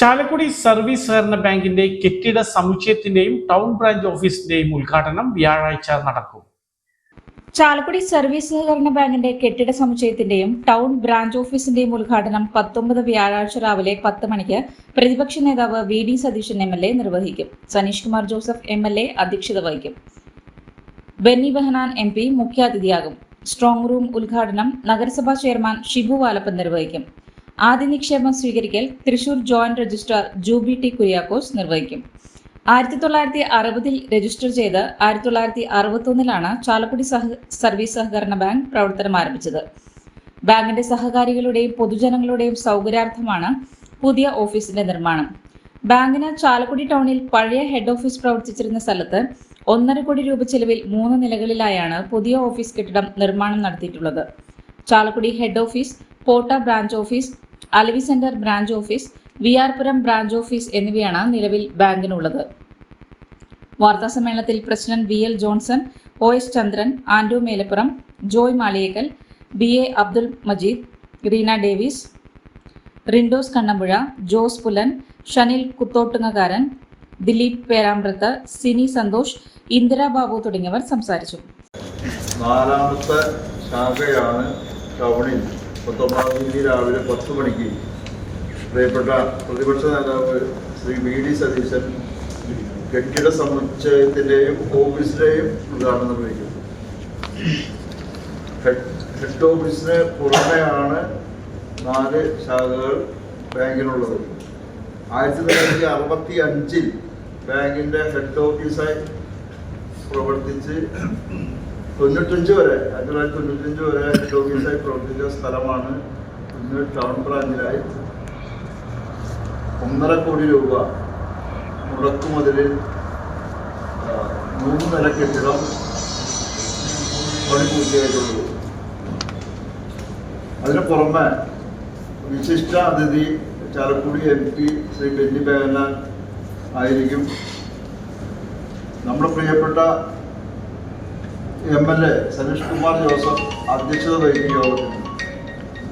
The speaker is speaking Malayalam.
ചാലക്കുടി സർവീസ് സഹകരണ ബാങ്കിന്റെ കെട്ടിട സമുച്ചയത്തിന്റെയും ടൗൺ ബ്രാഞ്ച് ഓഫീസിന്റെയും ഉദ്ഘാടനം വ്യാഴാഴ്ച നടക്കും. ചാലക്കുടി സർവീസ് സഹകരണ ബാങ്കിന്റെ കെട്ടിട സമുച്ചയത്തിന്റെയും ടൗൺ ബ്രാഞ്ച് ഓഫീസിന്റെയും ഉദ്ഘാടനം പത്തൊമ്പത് വ്യാഴാഴ്ച രാവിലെ പത്ത് മണിക്ക് പ്രതിപക്ഷ നേതാവ് V D Satheesan M L A നിർവഹിക്കും. Saneesh Kumar Joseph M L A അധ്യക്ഷത വഹിക്കും. ബെന്നി ബെഹനാൻ എം പി മുഖ്യാതിഥിയാകും. സ്ട്രോങ് റൂം ഉദ്ഘാടനം നഗരസഭാ ചെയർമാൻ ഷിബു വാലപ്പൻ നിർവഹിക്കും. ആദ്യ നിക്ഷേപം സ്വീകരിക്കൽ Thrissur joint registrar Jubi T Kuriakose നിർവഹിക്കും. ആയിരത്തി തൊള്ളായിരത്തി അറുപതിൽ രജിസ്റ്റർ ചെയ്ത് ആയിരത്തി തൊള്ളായിരത്തി അറുപത്തൊന്നിലാണ് ചാലക്കുടി സഹ സർവീസ് സഹകരണ ബാങ്ക് പ്രവർത്തനം ആരംഭിച്ചത്. ബാങ്കിന്റെ സഹകാരികളുടെയും പൊതുജനങ്ങളുടെയും സൗകര്യാർത്ഥമാണ് പുതിയ ഓഫീസിന്റെ നിർമ്മാണം. ബാങ്കിന് ചാലക്കുടി ടൗണിൽ പഴയ ഹെഡ് ഓഫീസ് പ്രവർത്തിച്ചിരുന്ന സ്ഥലത്ത് ഒന്നര കോടി രൂപ ചെലവിൽ മൂന്ന് നിലകളിലായാണ് പുതിയ ഓഫീസ് കെട്ടിടം നിർമ്മാണം നടത്തിയിട്ടുള്ളത്. Chalakudy head office Potta branch office Alavi centre branch office V R Puram branch office എന്നിവയാണ് നിലവിൽ ബാങ്കിനുള്ളത്. വാർത്താ സമ്മേളനത്തിൽ president V L Johnson O S Chandran Ando Melappuram Joy Maliyekkal B A Abdul Majeed Reena Davis Rindos Kannampuzha Jose Pulan Shanil Kuthottungakaran Dileep Perambrath Sini Santhosh Indirababu തുടങ്ങിയവർ സംസാരിച്ചു. നാലാമത്തെ ശാഖയാണ് ടൗണിൽ. പത്തൊമ്പതാം തീയതി രാവിലെ പത്ത് മണിക്ക് പ്രിയപ്പെട്ട പ്രതിപക്ഷ നേതാവ് ശ്രീ വി ഡി സതീശൻ കെട്ടിട സമുച്ചയത്തിന്റെയും ഓഫീസിലെയും ഉദ്ഘാടനം നിർവഹിക്കും. ഹെഡ് ഓഫീസിന് പുറമെയാണ് നാല് ശാഖകൾ ബാങ്കിനുള്ളത്. ആയിരത്തി തൊള്ളായിരത്തി അറുപത്തി അഞ്ചിൽ ബാങ്കിന്റെ ഹെഡ് ഓഫീസായി പ്രവർത്തിച്ച് തൊണ്ണൂറ്റഞ്ച് വരെ ആയിരത്തി തൊള്ളായിരത്തി തൊണ്ണൂറ്റഞ്ച് വരെ ഹെഡ് ഓഫീസായി പ്രവർത്തിച്ച സ്ഥലമാണ് ഇന്ന് ടൗൺ ബ്രാഞ്ചിലായി. ഒന്നര കോടി രൂപ മുടക്കുമുതലിൽ മൂന്ന് നില കെട്ടിടം പണി പൂർത്തിയായിട്ടുള്ളൂ. അതിന് പുറമെ വിശിഷ്ട അതിഥി ചാലക്കുടി എം പി ശ്രീ ബെന്നി ബേഹനാൻ ആയിരിക്കും. നമ്മുടെ പ്രിയപ്പെട്ട M L A Saneesh Kumar Joseph അധ്യക്ഷത വഹിക്കുന്ന യോഗത്തിൽ.